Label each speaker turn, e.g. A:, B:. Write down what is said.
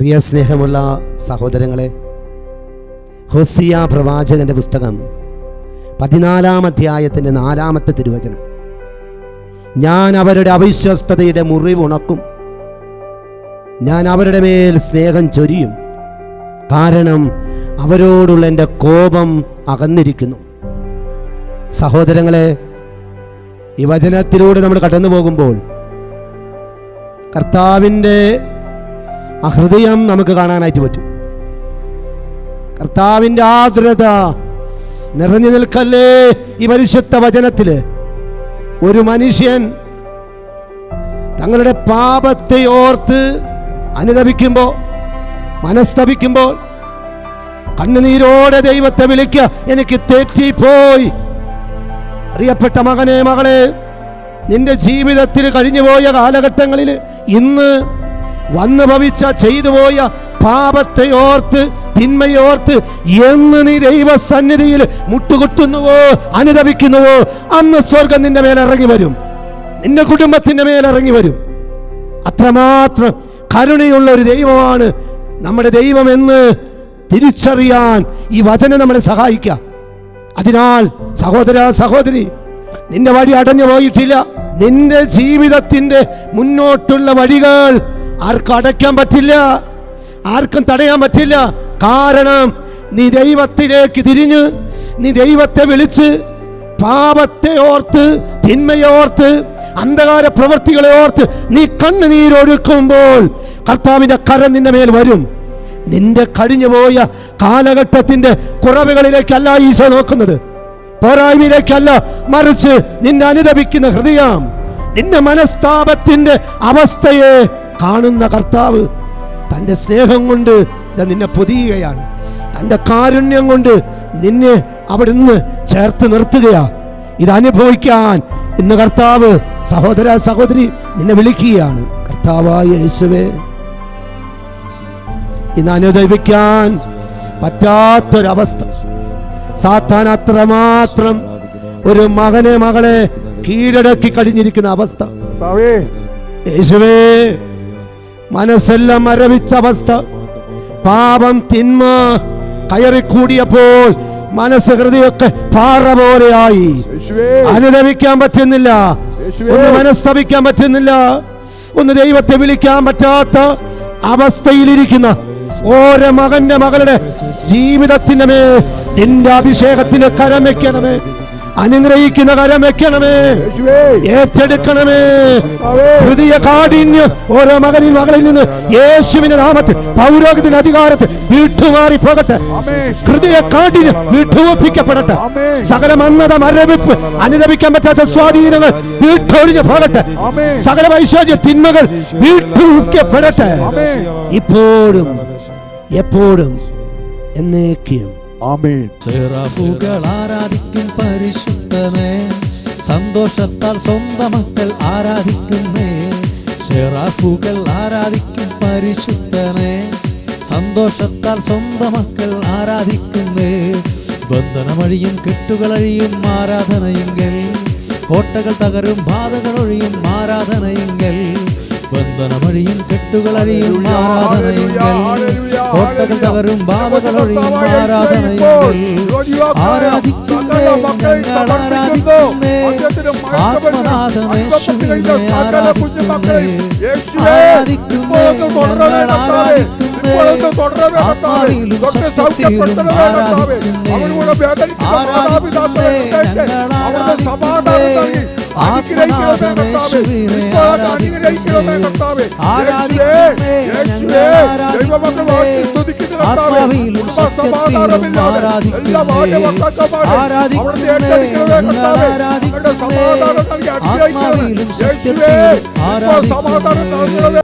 A: പ്രിയ സ്നേഹമുള്ള സഹോദരങ്ങളെ ഹൊസിയ പ്രവാചകന്റെ പുസ്തകം പതിനാലാം അധ്യായത്തിന്റെ നാലാമത്തെ തിരുവചനം. ഞാൻ അവരുടെ അവിശ്വസ്തതയുടെ മുറിവുണക്കും. ഞാൻ അവരുടെ മേൽ സ്നേഹം ചൊരിയും. കാരണം അവരോടുള്ള എന്റെ കോപം അകന്നിരിക്കുന്നു. സഹോദരങ്ങളെ ഈ വചനത്തിലൂടെ നമ്മൾ കടന്നു പോകുമ്പോൾ കർത്താവിന്റെ ആ ഹൃദയം നമുക്ക് കാണാനായിട്ട് പറ്റും. കർത്താവിന്റെ ആർദ്രത നിറഞ്ഞു നിൽക്കല്ലേ ഈ പരിശുദ്ധ വചനത്തിൽ ഒരു മനുഷ്യൻ തങ്ങളുടെ പാപത്തെ ഓർത്ത് അനുതപിക്കുമ്പോൾ മനസ്തപിക്കുമ്പോൾ കണ്ണുനീരോടെ ദൈവത്തെ വിളിക്കുക എനിക്ക് തെറ്റിപ്പോയി. അറിയപ്പെട്ട മകനെ മകളെ നിന്റെ ജീവിതത്തിൽ കഴിഞ്ഞുപോയ കാലഘട്ടങ്ങളിൽ ഇന്ന് വന്നു ഭവിച്ച ചെയ്തു പോയ പാപത്തെ ഓർത്ത് തിന്മയോർത്ത് എന്ന് നീ ദൈവസന്നിധിയിൽ മുട്ടുകുത്തുന്നുവോ അനുദവിക്കുന്നുവോ അന്ന് സ്വർഗം നിന്റെ മേലെ ഇറങ്ങി വരും. നിന്റെ കുടുംബത്തിന്റെ മേലെ ഇറങ്ങി വരും. അത്രമാത്രം കരുണയുള്ള ഒരു ദൈവമാണ് നമ്മുടെ ദൈവം എന്ന് തിരിച്ചറിയാൻ ഈ വചനം നമ്മളെ സഹായിക്കാം അതിനാൽ സഹോദര സഹോദരി നിന്റെ വഴി അടഞ്ഞു പോയിട്ടില്ല. നിന്റെ ജീവിതത്തിന്റെ മുന്നോട്ടുള്ള വഴികൾ ആർക്കും അടയ്ക്കാൻ പറ്റില്ല. ആർക്കും തടയാൻ പറ്റില്ല. കാരണം നീ ദൈവത്തിലേക്ക് തിരിഞ്ഞ് നീ ദൈവത്തെ വിളിച്ച് പാപത്തെ ഓർത്ത് തിന്മയോർത്ത് അന്ധകാര പ്രവൃത്തികളെ ഓർത്ത് നീ കണ്ണുനീരൊഴുക്കുമ്പോൾ കർത്താവിന്റെ കരം നിന്റെ മേൽ വരും. നിന്റെ കഴിഞ്ഞുപോയ കാലഘട്ടത്തിന്റെ കുറവുകളിലേക്കല്ല ഈശോ നോക്കുന്നത്. പോരായ്മയിലേക്കല്ല മറിച്ച് നിന്നെ അനുദപിക്കുന്ന ഹൃദയം നിന്റെ മനസ്താപത്തിന്റെ അവസ്ഥയെ കാണുന്ന കർത്താവ് തന്റെ സ്നേഹം കൊണ്ട് നിന്നെ പൊതിയുകയാണ്. തന്റെ കാരുണ്യം കൊണ്ട് നിന്നെ അവിടുന്ന് ചേർത്ത് നിർത്തുകയാണ് ഇത് അനുഭവിക്കാൻ ഇന്ന് കർത്താവ് സഹോദര സഹോദരി നിന്നെ വിളിക്കുകയാണ്. കർത്താവായ യേശുവേ ഇന്ന് അനുദവിക്കാൻ പറ്റാത്തൊരവസ്ഥ. സാത്താൻ അത്രമാത്രം ഒരു മകനെ മകളെ കീഴടക്കി കഴിഞ്ഞിരിക്കുന്ന അവസ്ഥ. യേശുവേ മനസ്സെല്ലാം മരവിച്ച അവസ്ഥ. പാപം തിന്മ കയറിക്കൂടിയപ്പോൾ മനസ്സ് ഹൃദയമൊക്കെ പാറ പോലെയായി. അനുദവിക്കാൻ പറ്റുന്നില്ല. ഒന്ന് മനസ്തപിക്കാൻ പറ്റുന്നില്ല. ഒന്ന് ദൈവത്തെ വിളിക്കാൻ പറ്റാത്ത അവസ്ഥയിലിരിക്കുന്ന ഓരോ മകന്റെ മകളുടെ ജീവിതത്തിന്റെ മേൽ നിന്റെ അഭിഷേകത്തിന് കരം വെക്കണമേ അനുഗ്രഹിക്കുന്ന കരം വെക്കണമേ. ഏറ്റെടുക്കണമേ. ഹൃദയ കാഠിന്യം ഓരോ മകനിൽ മകളിൽ നിന്ന് യേശുവിന്റെ നാമത്തിൽ പൗരോഗത്തിന്റെ അധികാരത്തിൽ വിട്ടുമാറി പോകട്ടെ. ഹൃദയ കാഠിന്യം വിട്ടുവപ്പിക്കപ്പെടട്ടെ. സകല മന്നത മരവിപ്പ് അനുദപിക്കാൻ പറ്റാത്ത സ്വാധീനങ്ങൾ വീട്ടൊഴിഞ്ഞു പോകട്ടെ. സകല വൈശ്വാര്യ തിന്മകൾ വീട്ടുവയ്ക്കപ്പെടട്ടെ ഇപ്പോഴും എപ്പോഴും എന്നേക്കും
B: ആമേൻ.
C: സെറാഫുകൾ ആരാധിക്കും പരിശുദ്ധമേ. സന്തോഷത്താൽ സ്വന്തം മക്കൾ ആരാധിക്കുന്നേ. സെറാഫുകൾ ആരാധിക്കും പരിശുദ്ധമേ. സന്തോഷത്താൽ സ്വന്തം മക്കൾ ആരാധിക്കുന്നേ. ബന്ധനമഴിയും കെട്ടുകളഴിയും ആരാധനയെങ്കിൽ. കോട്ടകൾ തകരും ബാധകളൊഴിയും ആരാധനയെങ്കിൽ. ബന്ധനമഴിയും കെട്ടുകളഴിയും ആരാധനയെങ്കിൽ കോട്ടകൾ തകരും ബാധകൾ ഒഴിയും ആരാധനയെങ്കിൽ ആരാധിക്കുന്നേ ഞങ്ങൾ ആരാധിക്കുന്നേ ആത്മനാഥമേശുവിനെ ആരാധിക്കുന്നേ ഞങ്ങൾ ആരാധിക്കുന്നേ ആത്മാവിലും സത്യത്തിലും ആരാധിക്കുന്നേ ആരാധിക്കുന്നേ ഞങ്ങൾ ആരാധിക്കുന്നേ ആത്മനാഥമേശുവിനെ ആരാധിക്കുന്നേ ആരാധിക്കുന്നേ ഞങ്ങൾ ആരാധിക്കുന്നേ ആത്മാവിലും സത്യത്തിലും